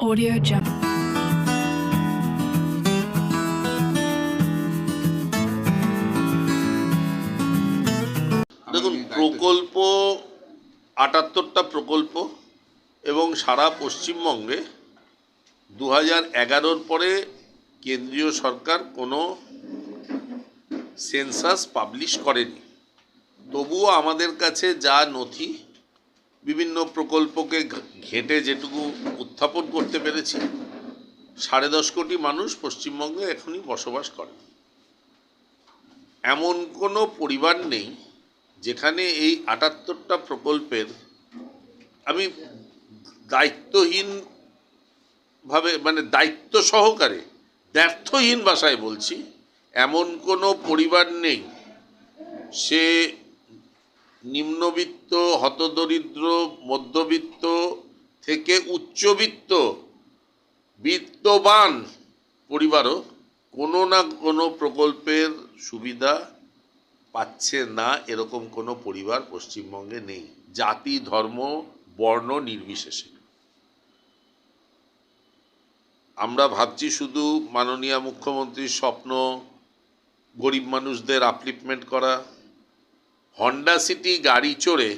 Audio Jump. দেখুন প্রকল্প আটাত্তরটা প্রকল্প এবং সারা পশ্চিমবঙ্গে দু হাজার এগারোর পরে কেন্দ্রীয় সরকার কোনো সেন্সাস পাবলিশ করেনি তবুও আমাদের কাছে যা নথি বিভিন্ন প্রকল্পকে ঘেঁটে যেটুকু উত্থাপন করতে পেরেছি, সাড়ে দশ কোটি মানুষ পশ্চিমবঙ্গে এখনই বসবাস করে। এমন কোনো পরিবার নেই যেখানে এই আটাত্তরটা প্রকল্পের আমি দায়িত্বহীন ভাবে মানে দায়িত্ব সহকারে, ব্যর্থহীন ভাষায় বলছি, এমন কোনো পরিবার নেই সে নিম্নবিত্ত, হতদরিদ্র, মধ্যবিত্ত থেকে উচ্চবিত্ত বিত্তবান পরিবারও কোনো না কোনো প্রকল্পের সুবিধা পাচ্ছে না, এরকম কোনো পরিবার পশ্চিমবঙ্গে নেই। জাতি, ধর্ম, বর্ণ নির্বিশেষে। আমরা ভাবছি শুধু মাননীয় মুখ্যমন্ত্রীর স্বপ্ন, গরিব মানুষদের আপলিফমেন্ট করা হন্ডা সিটি গাড়ি চড়ে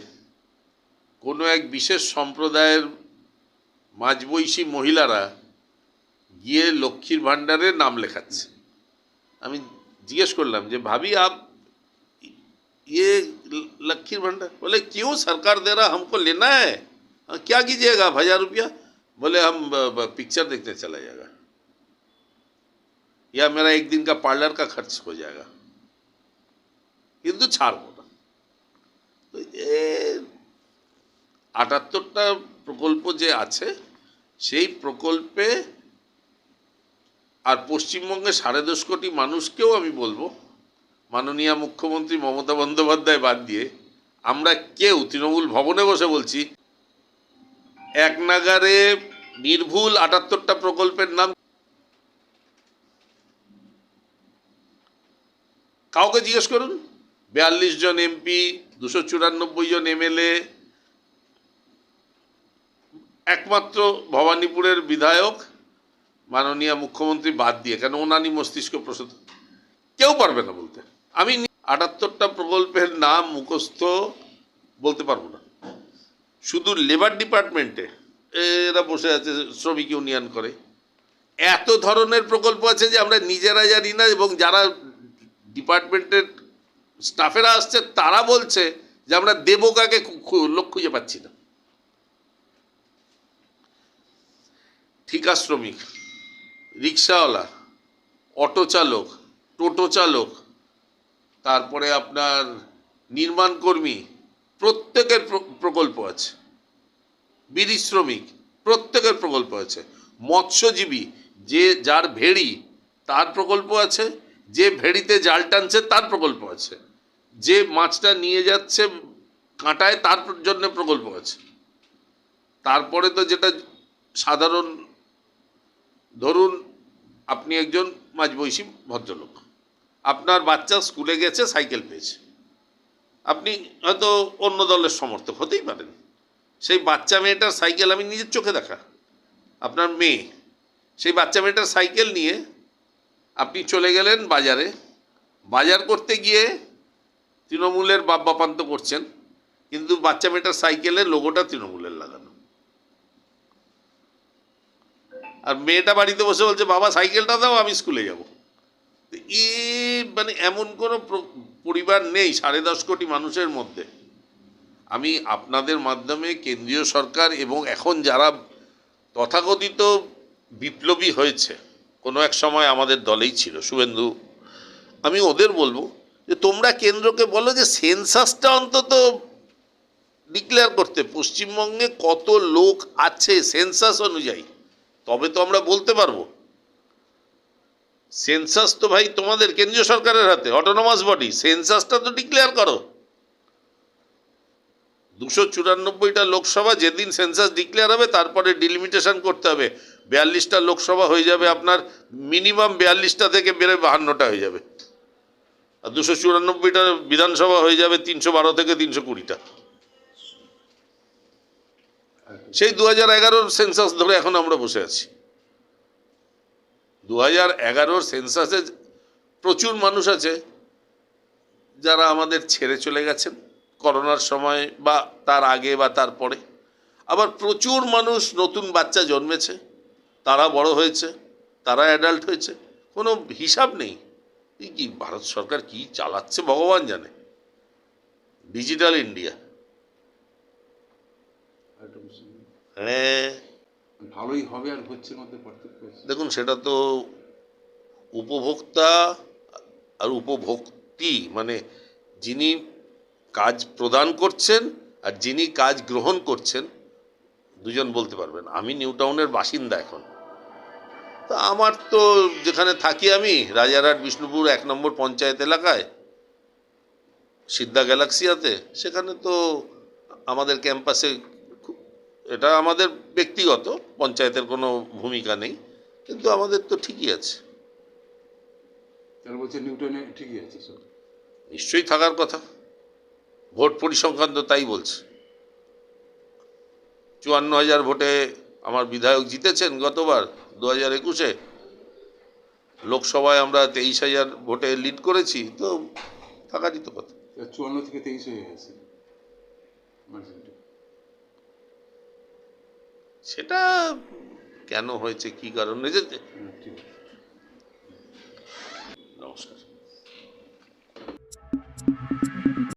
কোনো এক বিশেষ সম্প্রদায়ের মাঝবয়সী মহিলারা গিয়ে লক্ষ্মীর ভাণ্ডারে নাম লেখাচ্ছে আমি জিজ্ঞেস করলাম যে ভাবি আপ ये लक्ष्मी भंडार बोले क्यों सरकार दे रहा हमको लेना है हाँ, क्या कीजिएगा आप हजार रुपया बोले हम ब- ब- पिक्चर देखने चला जाएगा या मेरा एक दिन का पार्लर का खर्च हो जाएगा কিন্তু ছাড়বো না তো এ আটাত্তরটা প্রকল্প যে আছে, সেই প্রকল্পে আর পশ্চিমবঙ্গে সাড়ে দশ কোটি মানুষকেও আমি বলব, মাননীয় মুখ্যমন্ত্রী মমতা বন্দ্যোপাধ্যায় বাদ দিয়ে, আমরা কেউ তৃণমূল ভবনে বসে বলছি? এক নাগারে নির্ভুল আটাত্তরটা প্রকল্পের নাম কাউকে জিজ্ঞেস করুন? বিয়াল্লিশ জন এমপি দুশো চুরানব্বই জন এমএলএ, একমাত্র ভবানীপুরের বিধায়ক, মাননীয় মুখ্যমন্ত্রী বাদ দিয়ে, কেন ওনানি মস্তিষ্ক প্রসূত। কেউ পারবে না বলতে। আমি আটাত্তরটা প্রকল্পের নাম মুখস্থ বলতে পারব না। শুধু লেবার ডিপার্টমেন্টে এরা বসে আছে, শ্রমিক ইউনিয়ন করে। এত ধরনের প্রকল্প আছে যে আমরা নিজেরা জানি না এবং যারা ডিপার্টমেন্টের স্টাফেরা আসছে, তারা বলছে যে আমরা দেবকাকে লোক খুঁজে পাচ্ছি না। ঠিকা শ্রমিক রিক্সাওয়ালা, অটো চালক, টোটো চালক, তারপরে আপনার নির্মাণ কর্মী, প্রত্যেকের প্রকল্প আছে। বিড়ি শ্রমিক, প্রত্যেকের প্রকল্প আছে। মৎস্যজীবী, যে যার ভেড়ি, তার প্রকল্প আছে। যে ভেড়িতে জাল টানছে, তার প্রকল্প আছে। যে মাছটা নিয়ে যাচ্ছে কাঁটায়, তার জন্য প্রকল্প আছে। তারপরে তো যেটা সাধারণ, ধরুন আপনি একজন মাঝবয়সী ভদ্রলোক, আপনার বাচ্চা স্কুলে গেছে, সাইকেল পেয়েছে। আপনি হয়তো অন্য দলের সমর্থক হতেই পারেন। সেই বাচ্চা মেয়েটার সাইকেল আমি নিজের চোখে দেখা। আপনার মেয়ে, সেই বাচ্চা মেয়েটার সাইকেল নিয়ে আপনি চলে গেলেন বাজারে। বাজার করতে গিয়ে তৃণমূলের বাপ বাপান্ত করছেন, কিন্তু বাচ্চা মেয়েটার সাইকেলের লোগোটা তৃণমূলের লাগানো। আর মেয়েটা বাড়িতে বসে বলছে, বাবা, সাইকেলটা দাও, আমি স্কুলে যাব। এ মানে এমন কোনো পরিবার নেই সাড়ে দশ কোটি মানুষের মধ্যে। আমি আপনাদের মাধ্যমে কেন্দ্রীয় সরকার এবং এখন যারা তথাকথিত বিপ্লবী হয়েছে, কোনো এক সময় আমাদের দলেই ছিল, শুভেন্দু। আমি ওদের বলব যে তোমরা কেন্দ্রকে বলো যে সেন্সাসটা অন্তত ডিক্লেয়ার করতে। পশ্চিমবঙ্গে কত লোক আছে সেন্সাস অনুযায়ী? তবে তো আমরা বলতে পারব। সেন্সাস তো ভাই তোমাদের কেন্দ্রীয় সরকারের হাতে অটোনমাস বডি সেন্সাসটা তো ডিক্লেয়ার করো। দুশো চুরানব্বইটা লোকসভা যেদিন সেন্সাস ডিক্লেয়ার হবে, তারপরে ডিলিমিটেশন করতে হবে। বিয়াল্লিশটা লোকসভা হয়ে যাবে আপনার মিনিমাম বিয়াল্লিশটা থেকে বেড়ে বাহান্নটা হয়ে যাবে। আর দুশো চুরানব্বইটা বিধানসভা হয়ে যাবে তিনশো বারো থেকে তিনশো কুড়িটা। সেই দু হাজার এগারোর সেন্সাস ধরে এখন আমরা বসে আছি। দু হাজার এগারোর সেন্সাসে প্রচুর মানুষ আছে যারা আমাদের ছেড়ে চলে গেছেন করোনার সময় বা তার আগে বা তারপরে আবার প্রচুর মানুষ নতুন বাচ্চা জন্মেছে, তারা বড় হয়েছে, তারা অ্যাডাল্ট হয়েছে, কোনো হিসাব নেই। এই কি ভারত সরকার কি চালাচ্ছে ভগবান জানে। ডিজিটাল ইন্ডিয়া হ্যাঁ ভালোই হবে আর হচ্ছে মধ্যে পার্থক্য দেখুন সেটা তো উপভোক্তা আর উপভোক্তি মানে যিনি কাজ প্রদান করছেন আর যিনি কাজ গ্রহণ করছেন দুজন বলতে পারবেন। আমি নিউ টাউনের বাসিন্দা এখন। তা আমার তো যেখানে থাকি আমি রাজারহাট বিষ্ণুপুর এক নম্বর পঞ্চায়েত এলাকায় সিদ্ধা গ্যালাক্সিয়াতে সেখানে তো আমাদের ক্যাম্পাসে এটা আমাদের ব্যক্তিগত পঞ্চায়েতের কোনো ভূমিকা নেই কিন্তু আমাদের তো ঠিকই আছে। নিউটনে ঠিকই আছে নিশ্চয়ই থাকার কথা। ভোট পরিসংখ্যান তো তাই বলছে। চুয়ান্ন হাজার ভোটে আমার বিধায়ক জিতেছেন গতবার দু হাজার একুশে লোকসভায় আমরা তেইশ হাজার ভোটে লিড করেছি তো থাকারই তো কথা। চুয়ান্ন থেকে তেইশ হয়ে গেছে সেটা কেন হয়েছে কি কারণে? যে নমস্কার।